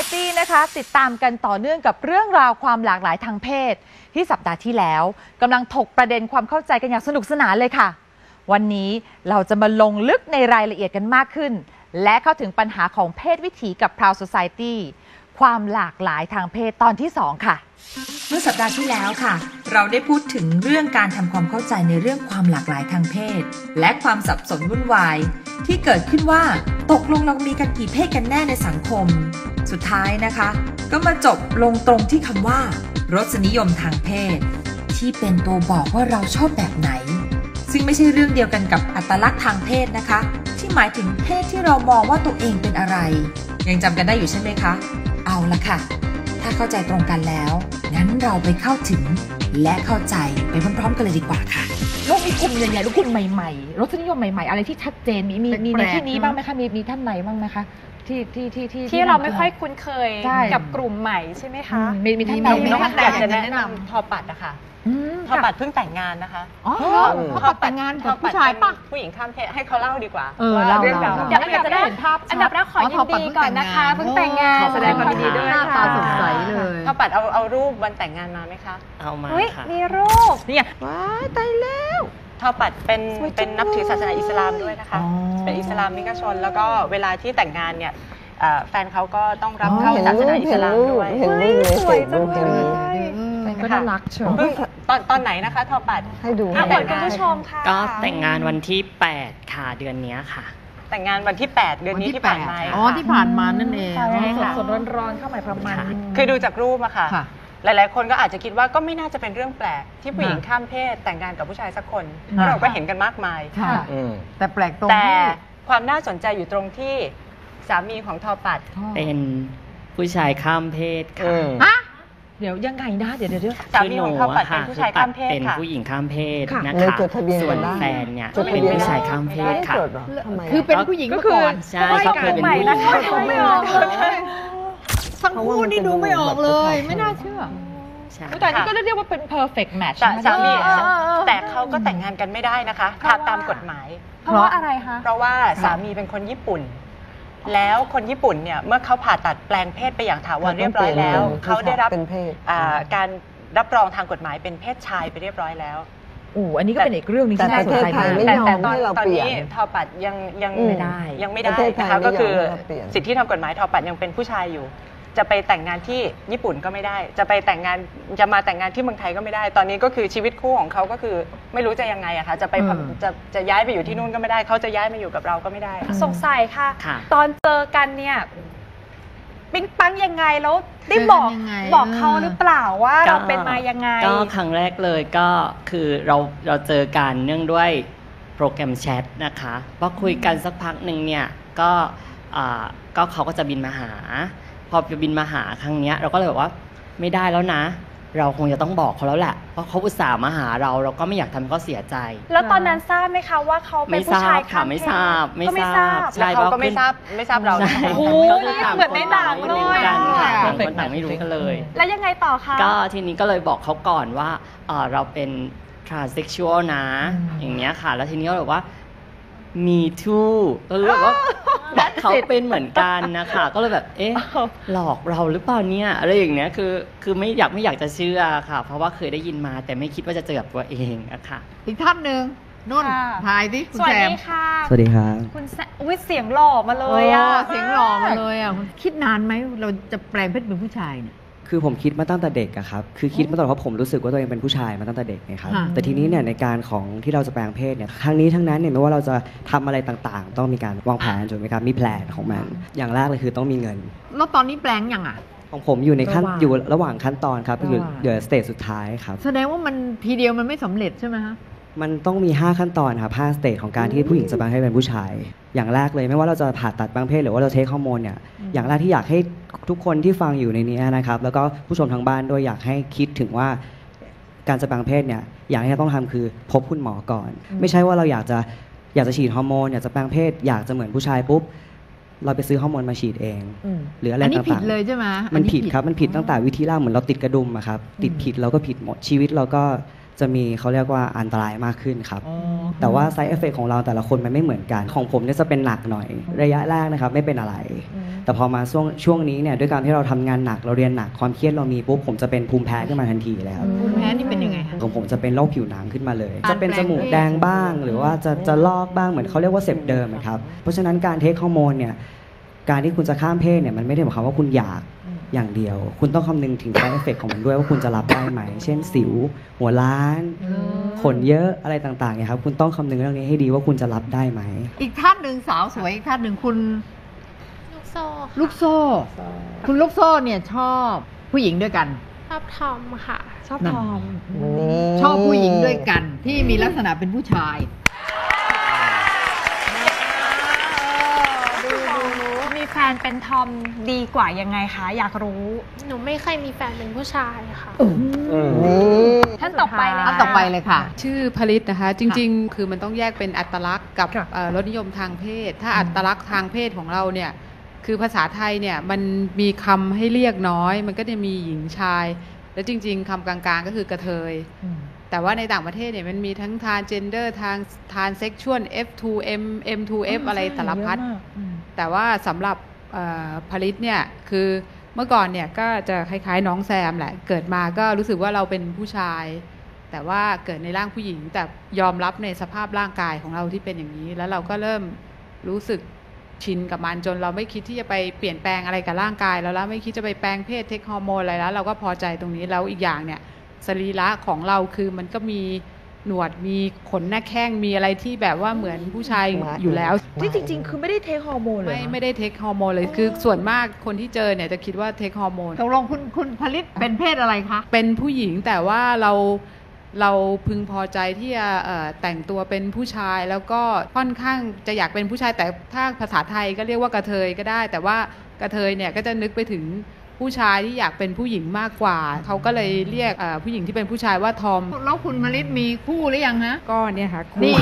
ายตี้นะคะ ติดตามกันต่อเนื่องกับเรื่องราวความหลากหลายทางเพศ ที่สัปดาห์ที่แล้วกำลังถกประเด็นความเข้าใจกันอย่างสนุกสนานเลยค่ะ วันนี้เราจะมาลงลึกในรายละเอียดกันมากขึ้น และเข้าถึงปัญหาของเพศวิถีกับพราวสังคม ความหลากหลายทางเพศตอนที่ 2 ค่ะ เมื่อสัปดาห์ที่แล้วค่ะ เราได้พูดถึงเรื่องการทำความเข้าใจในเรื่องความหลากหลายทางเพศ และความสับสนวุ่นวาย ที่เกิดขึ้นว่าตกลงเรามีกันกี่เพศกันแน่ในสังคม สุดท้ายนะคะ ก็มาจบลงตรงที่คำว่า รสนิยมทางเพศ ที่เป็นตัวบอกว่าเราชอบแบบไหน ซึ่งไม่ใช่เรื่องเดียวกันกับอัตลักษณ์ทางเพศนะคะ ที่หมายถึงเพศที่เรามองว่าตัวเองเป็นอะไร ยังจำกันได้อยู่ใช่ไหมคะ ละค่ะ ถ้าเข้าใจตรงกันแล้ว งั้นเราไปเข้าถึงและเข้าใจไปพร้อมๆกันเลยดีกว่าค่ะลูกมีกลุ่มใหญ่ๆลูกกลุ่มใหม่ๆรสนิยมใหม่ๆ อะไรที่ชัดเจนมีมีมีในแปลกๆที่นี้ใช่ไหมบ้างไหมคะมีมีท่านไหนบ้างไหมคะที่ที่ที่ที่ที่เราไม่ค่อยคุ้นเคยใช่กับกลุ่มใหม่ใช่ไหมอืคะมมีมีท่านไหนมีไหมไหมคะคะอยากจะแนะนำทอปัดอะค่ะ อืมทอปัดเพิ่งแต่งงานนะคะอ๋ออืมเขาปัดแต่งงานกับผู้ชายปะเป็นผู้หญิงข้ามเพศให้เขาเล่าดีกว่าเออว่าเล่าเรื่องราวเล่า เดี๋ยวอยากจะได้เห็นภาพชัอันดับแรกขออ๋อยิทอนปัดดีเพิ่งก่อนแต่งนะคะงานเพิ่งแต่งงานโอ้แสดงความยินดีด้วยหน้าตาค่ะสดใสเลยทอปัดเอาเอารูปวันแต่งงานมาไหมคะ เอามาเฮ้ยค่ะมีรูปนี่ไงว้ายตายแล้วทอปัดเป็นสวยจังเป็นนับถือศาสนาอิสลามด้วยนะคะอ๋อเป็นอิสลามนิกชน แล้วก็เวลาที่แต่งงานเนี่ยเอ่อแฟนเขาก็ต้องรับอ๋อเข้าศาสนาอิสลามด้วยเห็นรูปในเฟซบุ๊กเฮ้ยสวยจังเลย ก็น่ารักเชียวเพิ่งตอนตอนไหนนะคะทอปัดให้ดูอะให้เปิดคุณผู้ชมค่ะก็แต่งงานวันที่ 8 ค่ะเดือนเนี้ยค่ะ แต่งงานวันที่ 8 เดือนนี้ที่ผ่านมาอ๋อที่ผ่านมานั่นเองใช่ค่ะสดๆร้อนๆเข้ามาประมาณนี้คือดูจากรูปอะค่ะค่ะ หลาย ๆ คนก็อาจจะคิดว่าก็ไม่น่าจะเป็นเรื่องแปลก ที่ผู้หญิงค่ะข้ามเพศแต่งงานกับผู้ชายสักคนค่ะเราก็เห็นกันมากมายค่ะแต่แปลกตรงแต่ที่ความน่าสนใจอยู่ตรงที่สามีของทอปัดเป็นผู้ชายข้ามเพศค่ะฮะ เดี๋ยวยังไงนะเดี๋ยวเดี๋ยวเดี๋ยว สาคือมีหนูของทอปัดอะเป็นค่ะผู้คือชายปัข้าดมเพศเป็นค่ะ ผู้หญิงข้ามเพศค่ะนะเลยคะจดทะเบียนส่วนกันได้แฟนเนี่ยจดทะเบีเป็นยน ผู้ชายข้ามเพศค่ะไม่จดเหรอทำไมคือเป็นผู้หญิงมาก่อนใช่เขาเคยเป็นผู้หญิงนะคะดูไม่ออกเลยทั้งคู่นี่ดูไม่ออกเลย ไม่น่าเชื่อใช่ แต่นี่ก็เรียกว่าเป็น perfect match สานะสามีเออเออเออแต่เขาก็แต่งงานกันไม่ได้นะคะเพราะว่า ตามกฎหมาย เพราะว่าอะไรคะ เพราะว่าสามีเป็นคนญี่ปุ่น แล้วคนญี่ปุ่นเนี่ยเมื่อเขาผ่าตัดแปลงเพศไปอย่างถาวรเรียบร้อยแล้ว เขาได้รับเป็นเพศอ่าการรับรองทางกฎหมายเป็นเพศชายไปเรียบร้อยแล้วโอ้อันนี้ก็เป็นอีกเรื่องหนึงแต่ที่น่าสนใจประเทศไทมายกไม่แต่ยอมแต่ตอนให้เราตอนเปลี่ยนนี้ทอปัดยังยังอืมไม่ได้ยังไม่ได้ประเทศไทยนะคะไม่ยอมก็คือให้เราเปลี่ยนสิทธิทางกฎหมายทอปัดยังเป็นผู้ชายอยู่ จะไปแต่งงานที่ญี่ปุ่นก็ไม่ได้ จะไปแต่งงานจะมาแต่งงานที่เมืองไทยก็ไม่ได้ ตอนนี้ก็คือชีวิตคู่ของเขาก็คือไม่รู้จะยังไงอะคะจะไปอืม จะจะย้ายไปอยู่ที่นู่นก็ไม่ได้ เขาจะย้ายมาอยู่กับเราก็ไม่ได้ สงสัยค่ะ ค่ะตอนเจอกันเนี่ย ปิ๊งปังยังไงแล้วได้บอก เจอกันยังไงบอกเขาหรือเปล่าว่าก็ เราเป็นมายังไง ก็ครั้งแรกเลยก็คือเราเราเจอกันเนื่องด้วยโปรแกรมแชทนะคะพอคุยกันสักพักหนึ่งเนี่ยก็อ่าก็เขาก็จะบินมาหา พอจะบินมาหาครั้งเนี้ยเราก็เลยบอกว่าไม่ได้แล้วนะ เราคงจะต้องบอกเขาแล้วแหละเพราะเขาอุตส่าห์มาหาเราเราก็ไม่อยากทำให้เขาเสียใจ แล้วตอนนั้นทราบไหมคะว่าเขาเป็นไม่ผู้ทราชายบข้าค่ะมไม่เพศทราบไม่ก็ไม่ททราราบบใช่แล้วเขาก็พะไม่ขึ้นทราบไม่ทราบเรา ใช่โอ้โหก็คืต่างเหมือนในหนังคเลย ต่างอะต่างคนต่างไม่รู้กันเลย แล้วยังไงต่อคะ ก็ทีนี้ก็เลยบอกเขาก่อนว่าเอ่อเราเป็น transsexual นะอย่างเงี้ยค่ะ แล้วทีนี้ก็เลยบอกว่า me too ก็เลยแบบว่า เขาเป็นเหมือนกันนะคะ ก็เลยแบบเอ๊ะหลอกเราหรือเปล่าเนี่ยอะไรอย่างเงี้ยคือคือไม่อยากไม่อยากจะเชื่อค่ะ เพราะว่าเคยได้ยินมาแต่ไม่คิดว่าจะเจอกับตัวเองอะค่ะ อีกท่านหนึ่งนุ่นค่ะ ถ่ายดิคุณสวัสแซมดีค่ะ สวัสดีครับ คุณแซมอุ้ยเสียงหล่อมาเลยอะ โเสียงหล่อมาเลยอะคิดนานไหมเราจะแปลงเพศเป็นผู้ชายเนี่ย คือผมคิดมาตั้งแต่เด็กอะครับ คือคิดมาตลอดเพราะผมรู้สึกว่าตัวเองเป็นผู้ชายมาตั้งแต่เด็กไงครับ ค่ะแต่ทีนี้เนี่ยในการของที่เราจะแปลงเพศเนี่ยทั้งนี้ทั้งนั้นเนี่ยไม่ว่าเราจะทำอะไรต่างๆ ต้องมีการวางแผนถูกไหมครับ มีแผนของมัน อย่างแรกเลยคือต้องมีเงิน แล้วตอนนี้แปลงยังอะ ของผมอยู่ในขั้น ระหว่างอยู่ระหว่างขั้นตอนครับคือระหว่างเดี๋ยวสเตจสุดท้ายครับ แสดงว่ามันทีเดียวมันไม่สำเร็จใช่ไหมฮะ มันต้องมี 5 ขั้นตอนครับ5สเตจของการที่ผู้หญิงจะแปลงเพศเป็นผู้ชาย อย่างแรกเลยไม่ว่าเราจะผ่าตัดแปลงเพศหรือว่าเราเทคฮอร์โมนเนี่ยอย่างแรกที่อยากให้ทุกคนที่ฟังอยู่ในนี้นะครับ แล้วก็ผู้ชมทางบ้านด้วยอยากให้คิดถึงว่าการจะแปลงเพศเนี่ยอย่างที่เราต้องทำคือพบคุณหมอก่อน ไม่ใช่ว่าเราอยากจะอยากจะฉีดฮอร์โมนอยากจะแปลงเพศ อยากจะเหมือนผู้ชายปุ๊บเราไปซื้อฮอร์โมนมาฉีดเองอืมหรืออะไรอันนี้ต่างๆผิดเลยใช่ไหมมันผิดครับมันผิดตั้งแต่วิธีแรกเหมือนเราติดกระดุมอะครับติดผิดเราก็ผิดหมดชีวิตเราก็ จะมีเขาเรียกว่าอันตรายมากขึ้นครับ แต่ว่า side effect ของเราแต่ละคนมันไม่เหมือนกันของผมเนี่ยจะเป็นหนักหน่อย ระยะแรกนะครับไม่เป็นอะไร แต่พอมาช่วงช่วงนี้เนี่ยด้วยการที่เราทำงานหนักเราเรียนหนักความเครียดเรามีปุ๊บผมจะเป็นภูมิแพ้ขึ้นมาทันทีเลยครับ ภูมิแพ้นี่เป็นยังไงคะ ของผมจะเป็นโรคผิวหนังขึ้นมาเลยการจะเป็นจมูกแดงบ้าง หรือว่าจะจะลอกบ้างเหมือนเขาเรียกว่าเสพเดิมอะครับ เพราะฉะนั้นการเทคฮอร์โมนเนี่ย การที่คุณจะข้ามเพศเนี่ยมันไม่ได้หมายความว่าคุณอยาก อย่างเดียว คุณต้องคำนึงถึง side effect ของมันด้วยว่าคุณจะรับได้ไหม เช่นสิว หัวล้าน ขนเยอะอะไรต่างๆเนี่ยครับ คุณต้องคำนึงเรื่องนี้ให้ดีว่าคุณจะรับได้ไหม อีกท่านหนึ่งสาวสวยอีกท่านหนึ่งคุณ ลูกโซ่ลูกโซ่ คุณลูกโซ่เนี่ยชอบผู้หญิงด้วยกัน ชอบทอมค่ะ ชอบทอม ชอบผู้หญิงด้วยกัน ที่มีลักษณะเป็นผู้ชาย แฟนเป็นทอมดีกว่ายังไงคะ อยากรู้ หนูไม่เคยมีแฟนเป็นผู้ชายค่ะท่านต่อไปเลยท่านต่อไปเลยค่ะ ชื่อผลิตนะคะ จริงๆ คือมันต้องแยกเป็นอัตลักษณ์กับเอ่อรสนิยมทางเพศ ถ้าอัตลักษณ์ทางเพศของเราเนี่ยคือภาษาไทยเนี่ยมันมีคำให้เรียกน้อย มันก็จะมีหญิงชาย แล้วจริง ๆคำกลางๆก็คือกระเทย แต่ว่าในต่างประเทศเนี่ยมันมีทั้งทานเจนเดอร์ทางทานเซ็กชวล F2M M2F อะไรสารพัด แต่ว่าสำหรับผลิตเนี่ยคือเมื่อก่อนเนี่ยก็จะคล้ายๆน้องแซมแหละ เกิดมาก็รู้สึกว่าเราเป็นผู้ชาย แต่ว่าเกิดในร่างผู้หญิง แต่ยอมรับในสภาพร่างกายของเราที่เป็นอย่างนี้ แล้วเราก็เริ่มรู้สึกชินกับมันจนเราไม่คิดที่จะไปเปลี่ยนแปลงอะไรกับร่างกายแล้วแล้วไม่คิดจะไปแปลงเพศเทคฮอร์โมนอะไรแล้ว เราก็พอใจตรงนี้แล้วอีกอย่างเนี่ยสรีระของเราคือมันก็มี หนวดมีขนหน้าแข้งมีอะไรที่แบบว่าเหมือนผู้ชายอยู่แล้วที่จริง ๆ คือไม่ได้เทคฮอร์โมนเลยไม่เหรอไม่ได้เทคฮอร์โมนเลยคือส่วนมากคนที่เจอเนี่ยจะคิดว่าเทคฮอร์โมนตกลงคุณคุณผลิตเป็นเพศอะไรคะเป็นผู้หญิงแต่ว่าเราเราพึงพอใจที่จะเอ่อแต่งตัวเป็นผู้ชายแล้วก็ค่อนข้างจะอยากเป็นผู้ชายแต่ถ้าภาษาไทยก็เรียกว่ากระเทยก็ได้ แต่ว่ากระเทยเนี่ยก็จะนึกไปถึง ผู้ชายที่อยากเป็นผู้หญิงมากกว่า เขาก็เลยเรียกเอ่อผู้หญิงที่เป็นผู้ชายว่าทอม แล้วคุณผลิตมีคู่หรือยังฮะ ก็เนี่ยค่ะคู่นี่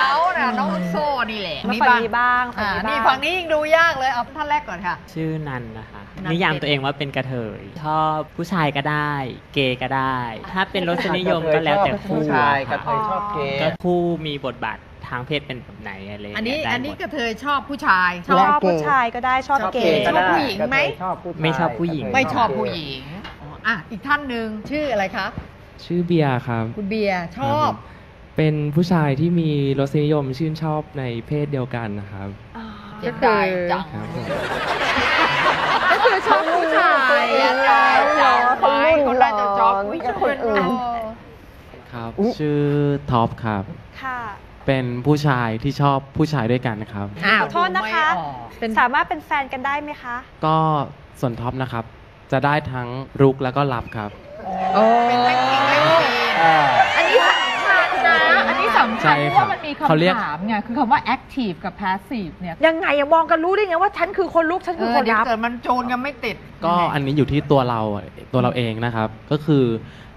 เขาน่ะน้องลูกโซ่นี่แหละมาฝั่งนี้บ้างฝั่งอ่านี้บ้างนี่ฝั่งนี้ยิ่งดูยากเลยเอาท่านแรกก่อนค่ะ ชื่อนันนะคะนันนิยามเป็นตัวเองว่าเป็นกระเทยชอบผู้ชายก็ได้ เกย์ก็ได้ ถ้าเป็นรสนิยมก็แล้วแต่คู่ผู้ชายอะกระค่ะเทยชอบเกย์ก็คู่มีบทบาท ทางเพศเป็นแบบไหนอะไรอันนี้เงี้ยได้อันนี้หมดกระเทยชอบผู้ชายชอบผู้ชายก็ได้ชอบเกย์ชอบผู้หญิงไหมชอบผู้ชายไม่ชอบผู้หญิง ไม่ชอบผู้หญิงอ๋ออะอีกท่านหนึ่งชื่ออะไรคะชื่อเบียร์ครับ คุณเบียร์ชอบ เป็นผู้ชายที่มีรสนิยมชื่นชอบในเพศเดียวกันนะครับ เสียดายจัง ครับผม ก็คือชอบผู้ชายเสียดายจังไว้คนน่าจะชอบผู้หญิงคนอื่น ครับชื่อท็อปครับ ค่ะ เป็นผู้ชายที่ชอบผู้ชายด้วยกันครับขอโทษนะคะสามารถเป็นแฟนกันได้ไหมคะ ก็ส่วนท็อปนะครับ จะได้ทั้งรุกแล้วก็รับครับเป็นเทคนิคเล่นซีนอัน ว่ามันมีเขาเรียกคำถามไงคือคำว่า active กับ passive เนี่ยยังไงอะมองกันรู้ได้ไงว่าฉันคือคนลุกฉันเอคืออคนเดี๋ยวรับเกิดมันโจรกันไม่ติด ก็อันนี้อยู่ที่ตัวเราตัวเราเองนะครับ ก็คือ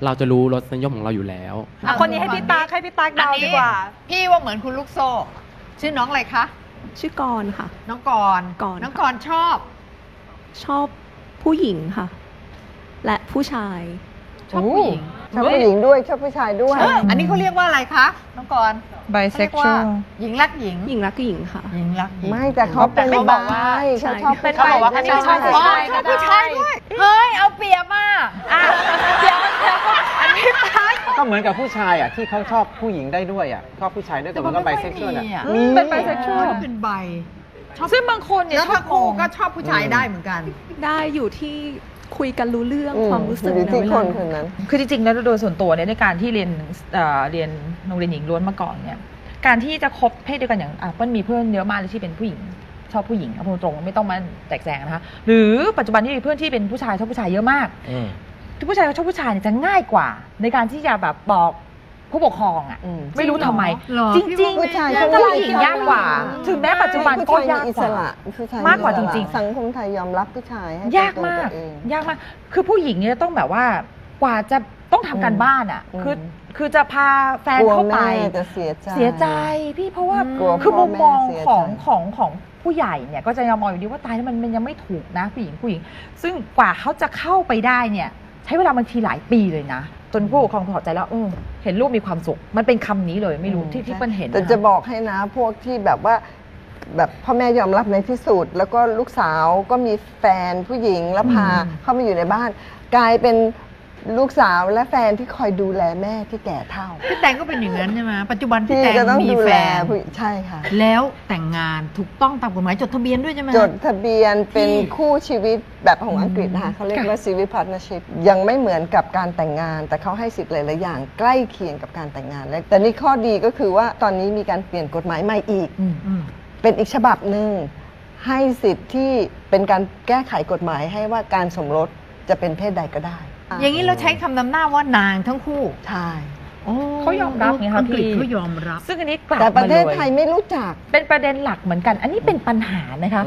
เราจะรู้รสนิยมของเราอยู่แล้วอะคนนี้ให้พี่ตากให้พี่ตากเดาดีกว่า พี่ว่าเหมือนคุณลูกโซ่ ชื่อน้องอะไรคะ ชื่อกรณ์ค่ะ น้องกรณ์กรณ์ น้องกรณ์ชอบ ชอบผู้หญิงค่ะ และผู้ชาย ชอบผู้หญิง ชอบผู้หญิงด้วยชอบผู้ชายด้วย เอออันนี้เขาเรียกว่าอะไรคะน้องกรณ์เขาเรียกว่าหญิงรักหญิงหญิงรักหญิงค่ะ หญิงรักหญิงไม่แต่เขาเป็นเขาบอกว่าบายเขาชอบเป็นผู้ชายบอกว่าเขาชอบผู้ชายชอบผู้ชายด้วยเฮ้ยเอาเปรียบมากอะเดี๋ยวเดี๋ยวอันนี้ตายก็เหมือนกับผู้ชายอะที่เขาชอบผู้หญิงได้ด้วยอะชอบผู้ชายด้วยแต่มันก็ไบเซ็กชวลอะมีเป็น bisexual เป็นใบซึ่งบางคนเนี่ยแล้วชอถ้าบครูมองก็ชอบผู้ชายได้เหมือนกัน ได้อยู่ที่ คุยกันรู้เรื่องอืมความรู้สึกอยู่ที่ใเวคลานคนนั้นคือจริงๆแล้วโดยส่วนตัวเนี่ยในการที่เรียนเอ่อเรียนโรงเรียนหญิงล้วนมาก่อนเนี่ยการที่จะคบเพศเดียวกันอย่างอะเปิ้ลมีเพื่อนเยอะมากเลยที่เป็นผู้หญิงชอบผู้หญิงเอาพูดตรงๆไม่ต้องมาแตกแสงนะคะหรือปัจจุบันที่มีเพื่อนที่เป็นผู้ชายชอบผู้ชายเยอะมากที่ผู้ชายชอบผู้ชายเนี่ยจะง่ายกว่า ในการที่จะแบบบอก ผู้ปกครองอะไม่รู้ทำไมเหรอจพี่ริงว่าๆผู้ชายแต่ผู้หญิงยากกว่า ถึงแม้ปัจจุบันก็ผู้ชยากมีอิกสว่าระผู้ชายมากกว่าอิสะจริงๆ สังคมไทยยอมรับผู้ชายให้ยากเป็นตัวมากตัวเองยากมาก คือผู้หญิงเนี่ยต้องแบบว่ากว่าจะต้องทำการบ้านอะ อืม คือคือจะพาแฟนกลัวเข้าไปแม่จะเสียใจ เสียใจพี่เพราะว่ากลัวคือมุมมองพ่อแม่เสียใจ ของของของผู้ใหญ่เนี่ยก็จะยังมองอยู่ดีว่าตายแล้วมันมันยังไม่ถูกนะผู้หญิงผู้หญิง ซึ่งกว่าเขาจะเข้าไปได้เนี่ย ใช้เวลาบางทีหลายปีเลยนะ จนผู้ปกครองพอใจแล้วอืมเห็นลูกมีความสุข มันเป็นคำนี้เลยไม่รู้ที่ที่เปิ้ลเห็นแต่นคจะบอกให้นะพวกที่แบบว่า แบบพ่อแม่ยอมรับในที่สุด แล้วก็ลูกสาวก็มีแฟนผู้หญิงแล้วพาอืมเข้ามาอยู่ในบ้าน กลายเป็น ลูกสาวและแฟนที่คอยดูแลแม่ที่แก่เท่า พี่แตงก็เป็นอย่างนั้นใช่ไหมปัจจุบันพี่ที่แตงจะต้องมีดูแฟแลน ผู้ใช่ค่ะ แล้วแต่งงานถูกต้องตามกฎหมายจดทะเบียนด้วยใช่ไหม จดทะเบียนเป็นคู่ชีวิตแบบของอังกฤษนะคะเขาเรียกว่า civil partnership ยังไม่เหมือนกับการแต่งงาน แต่เขาให้สิทธิ์หลาย ๆ อย่างใกล้เคียงกับการแต่งงานและแต่นี่ข้อดีก็คือว่าตอนนี้มีการเปลี่ยนกฎหมายใหม่อีกเป็นอีกฉบับหนึ่งให้สิทธิ์ที่เป็นการแก้ไขกฎหมายให้ว่าการสมรสจะเป็นเพศใดก็ได้ อย่างนี้เราใช้คำนำหน้าว่านางทั้งคู่ใช่เขายอมรับไงคะอังกฤษพี่เขายอมรับ ซึ่งอันนี้กลับแต่ประเทศมาลไทยไม่รู้จัก เป็นประเด็นหลักเหมือนกัน อันนี้เป็นปัญหานะคะ